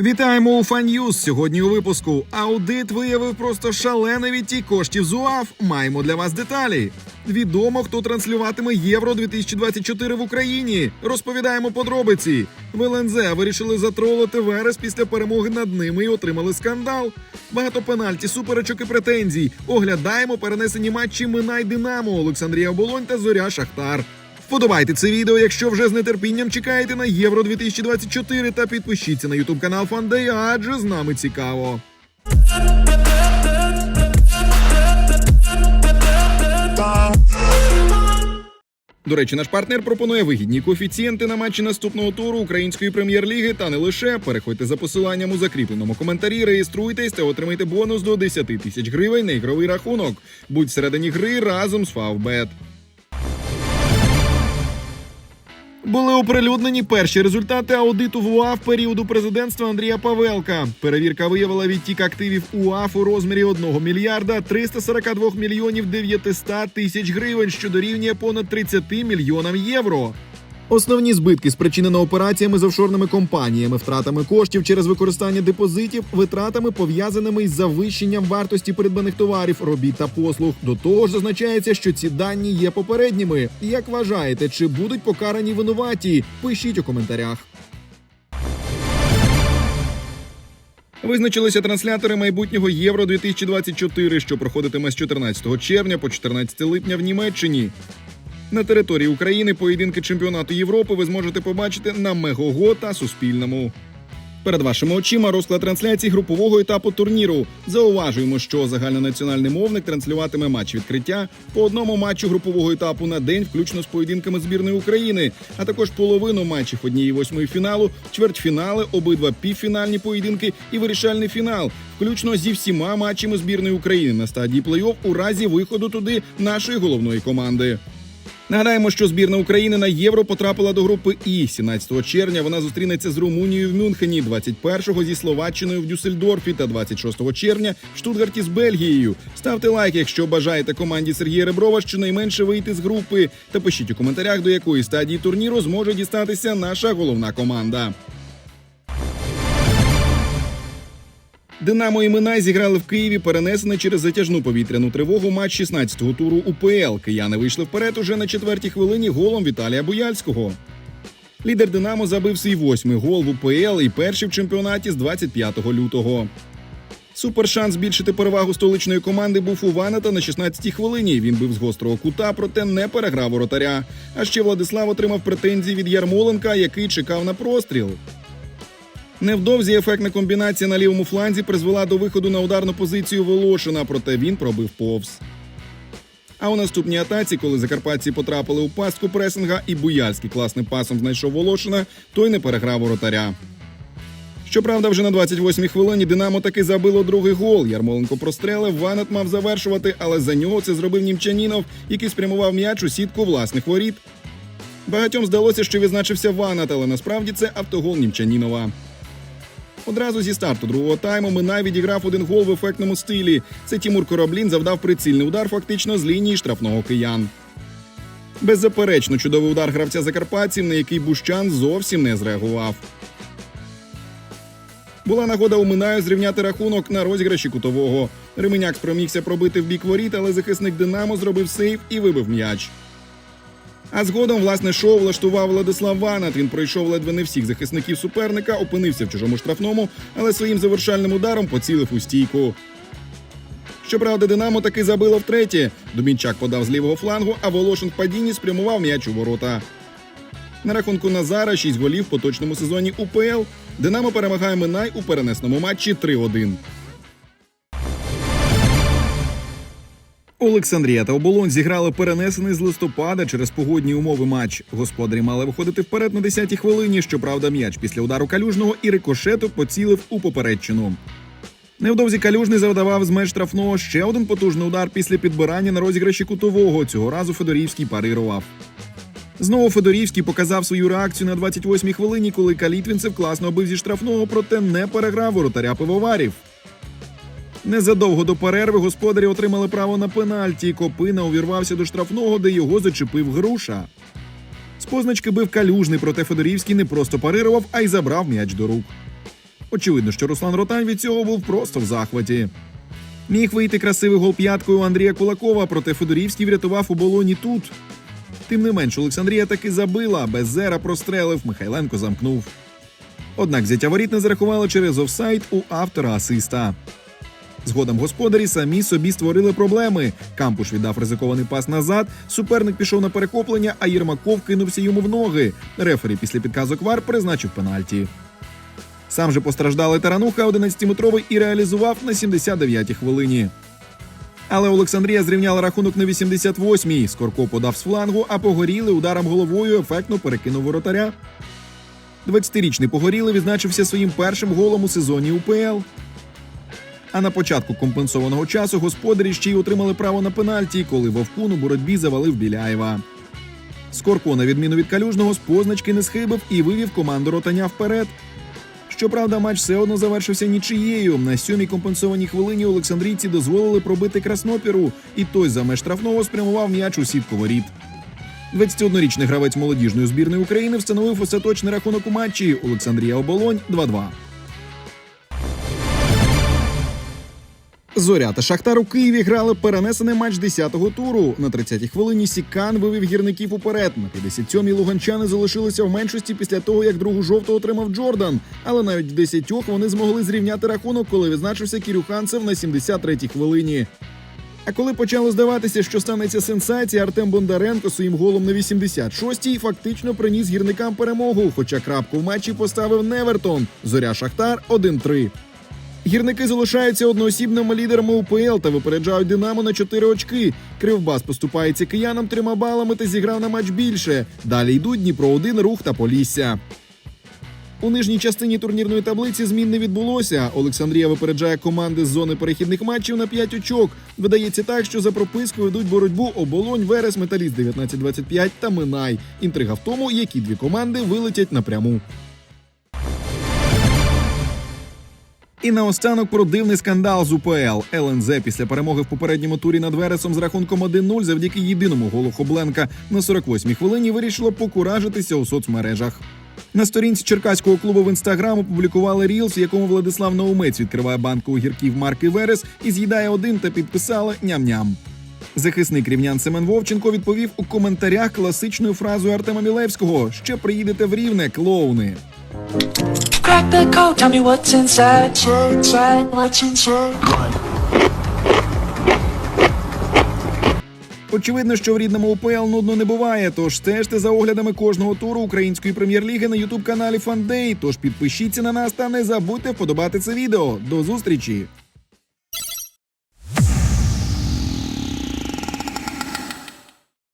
Вітаємо у Фан'юз. Сьогодні у випуску. Аудит виявив просто шалений відтік коштів з УАФ. Маємо для вас деталі. Відомо, хто транслюватиме Євро 2024 в Україні. Розповідаємо подробиці. В ЛНЗ вирішили затролити Верес після перемоги над ними і отримали скандал. Багато пенальті, суперечок і претензій. Оглядаємо перенесені матчі Минай Динамо, Олександрія Оболонь та Зоря Шахтар. Вподобайте це відео, якщо вже з нетерпінням чекаєте на Євро 2024 та підпишіться на Ютуб канал Фандея, адже з нами цікаво. До речі, наш партнер пропонує вигідні коефіцієнти на матчі наступного туру української прем'єр-ліги та не лише. Переходьте за посиланням у закріпленому коментарі, реєструйтесь та отримайте бонус до 10 тисяч гривень на ігровий рахунок. Будь всередині гри разом з Фавбет. Були оприлюднені перші результати аудиту в УАФ періоду президентства Андрія Павелка. Перевірка виявила відтік активів УАФ у розмірі 1 мільярда 342 мільйонів 900 тисяч гривень, що дорівнює понад 30 мільйонам євро. Основні збитки спричинено операціями з офшорними компаніями, втратами коштів через використання депозитів, витратами пов'язаними із завищенням вартості придбаних товарів, робіт та послуг. До того ж, зазначається, що ці дані є попередніми. Як вважаєте, чи будуть покарані винуваті? Пишіть у коментарях. Визначилися транслятори майбутнього Євро 2024, що проходитиме з 14 червня по 14 липня в Німеччині. На території України поєдинки чемпіонату Європи ви зможете побачити на Мегого та Суспільному. Перед вашими очима розклад трансляцій групового етапу турніру. Зауважуємо, що загальнонаціональний мовник транслюватиме матч відкриття по одному матчу групового етапу на день, включно з поєдинками збірної України, а також половину матчів однієї восьмої фіналу, чвертьфінали, обидва півфінальні поєдинки і вирішальний фінал, включно зі всіма матчами збірної України на стадії плей-офф у разі виходу туди нашої головної команди. Нагадаємо, що збірна України на євро потрапила до групи І 17 червня. Вона зустрінеться з Румунією в Мюнхені, 21-го зі Словаччиною в Дюссельдорфі та 26 червня в Штутгарті з Бельгією. Ставте лайк, якщо бажаєте команді Сергія Реброва щонайменше вийти з групи. Та пишіть у коментарях, до якої стадії турніру зможе дістатися наша головна команда. Динамо і Минай зіграли в Києві, перенесений через затяжну повітряну тривогу матч 16-го туру УПЛ. Кияни вийшли вперед уже на четвертій хвилині голом Віталія Буяльського. Лідер Динамо забив свій восьмий гол в УПЛ і перший в чемпіонаті з 25 лютого. Супершанс збільшити перевагу столичної команди був у Ваната на 16-й хвилині. Він бив з гострого кута, проте не переграв воротаря. А ще Владислав отримав претензії від Ярмоленка, який чекав на простріл. Невдовзі ефектна комбінація на лівому фланзі призвела до виходу на ударну позицію Волошина, проте він пробив повз. А у наступній атаці, коли закарпатці потрапили у пастку пресинга і Буяльський класним пасом знайшов Волошина, той не переграв воротаря. Щоправда, вже на 28-й хвилині Динамо таки забило другий гол. Ярмоленко прострелив, Ванат мав завершувати, але за нього це зробив Німчанінов, який спрямував м'яч у сітку власних воріт. Багатьом здалося, що відзначився Ванат, але насправді це автогол Німчанінова. Одразу зі старту другого тайму Минай відіграв один гол в ефектному стилі. Це Тімур Кораблін завдав прицільний удар фактично з лінії штрафного киян. Беззаперечно чудовий удар гравця закарпатців, на який Бущан зовсім не зреагував. Була нагода у Минаю зрівняти рахунок на розіграші кутового. Ременяк спромігся пробити в бік воріт, але захисник Динамо зробив сейв і вибив м'яч. А згодом власне шоу влаштував Владислав Ванат. Він пройшов ледве не всіх захисників суперника, опинився в чужому штрафному, але своїм завершальним ударом поцілив у стійку. Щоправда, Динамо таки забило втретє. Домінчак подав з лівого флангу, а Волошин в падінні спрямував м'яч у ворота. На рахунку Назара 6 голів в поточному сезоні УПЛ. Динамо перемагає Минай у перенесному матчі 3-1. Олександрія та Оболонь зіграли перенесений з листопада через погодні умови матч. Господарі мали виходити вперед на 10-й хвилині. Щоправда, м'яч після удару калюжного і рикошету поцілив у попередчину. Невдовзі калюжний завдавав з меж штрафного ще один потужний удар після підбирання на розіграші кутового. Цього разу Федорівський парирував. Знову Федорівський показав свою реакцію на 28-й хвилині, коли Калітвінцев класно бив зі штрафного, проте не переграв воротаря пивоварів. Незадовго до перерви господарі отримали право на пенальті. Копина увірвався до штрафного, де його зачепив груша. З позначки бив калюжний, проте Федорівський не просто парирував, а й забрав м'яч до рук. Очевидно, що Руслан Ротань від цього був просто в захваті. Міг вийти красивий гол п'яткою Андрія Кулакова, проте Федорівський врятував у болоні тут. Тим не менш, Олександрія таки забила, без зера прострелив, Михайленко замкнув. Однак взяття воріт не зарахували через офсайд у автора асиста. Згодом господарі самі собі створили проблеми. Кампуш віддав ризикований пас назад. Суперник пішов на перехоплення, а Єрмаков кинувся йому в ноги. Рефері після підказок ВАР призначив пенальті. Сам же постраждалий Тарануха 11-метровий і реалізував на 79-й хвилині. Але Олександрія зрівняла рахунок на 88-й. Скорко подав з флангу, а погоріли ударом головою ефектно перекинув воротаря. 20-річний погорілий відзначився своїм першим голом у сезоні УПЛ. А на початку компенсованого часу господарі ще й отримали право на пенальті, коли Вовкун у боротьбі завалив Біляєва. Скорко, на відміну від калюжного, з позначки не схибив і вивів команду ротаня вперед. Щоправда, матч все одно завершився нічиєю. На сьомій компенсованій хвилині олександрійці дозволили пробити краснопіру, і той за меж штрафного спрямував м'яч у сітку воріт. 21-річний гравець молодіжної збірної України встановив остаточний рахунок у матчі Олександрія Оболонь 2-2. Зоря та Шахтар у Києві грали перенесений матч 10-го туру. На 30-й хвилині Сікан вивів гірників уперед. На 57-й луганчани залишилися в меншості після того, як другу жовту отримав Джордан. Але навіть в 10 вони змогли зрівняти рахунок, коли відзначився Кірюханцев на 73-й хвилині. А коли почало здаватися, що станеться сенсація, Артем Бондаренко своїм голом на 86-й фактично приніс гірникам перемогу. Хоча крапку в матчі поставив Невертон. Зоря Шахтар 1-3. Гірники залишаються одноосібними лідерами УПЛ та випереджають Динамо на 4 очки. Кривбас поступається киянам трьома балами та зіграв на матч більше. Далі йдуть Дніпро 1 рух та Полісся. У нижній частині турнірної таблиці змін не відбулося. Олександрія випереджає команди з зони перехідних матчів на 5 очок. Видається так, що за пропискою йдуть боротьбу оболонь, Верес, Металіст 19-25 та Минай. Інтрига в тому, які дві команди вилетять напряму. І наостанок про дивний скандал з УПЛ. ЛНЗ після перемоги в попередньому турі над Вересом з рахунком 1-0 завдяки єдиному голу Хобленка на 48-й хвилині вирішило покуражитися у соцмережах. На сторінці черкаського клубу в інстаграм опублікували рілс, в якому Владислав Наумець відкриває банку огірків марки Верес і з'їдає один та підписали ням-ням. Захисник рівнян Семен Вовченко відповів у коментарях класичною фразою Артема Мілевського: ще приїдете в рівне, клоуни. Crack the code, tell me what's inside. Inside, what's inside? Очевидно, що в рідному УПЛ нудно не буває. Тож стежте за оглядами кожного туру української прем'єр-ліги на ютуб каналі Фандей. Тож підпишіться на нас та не забудьте вподобати це відео. До зустрічі!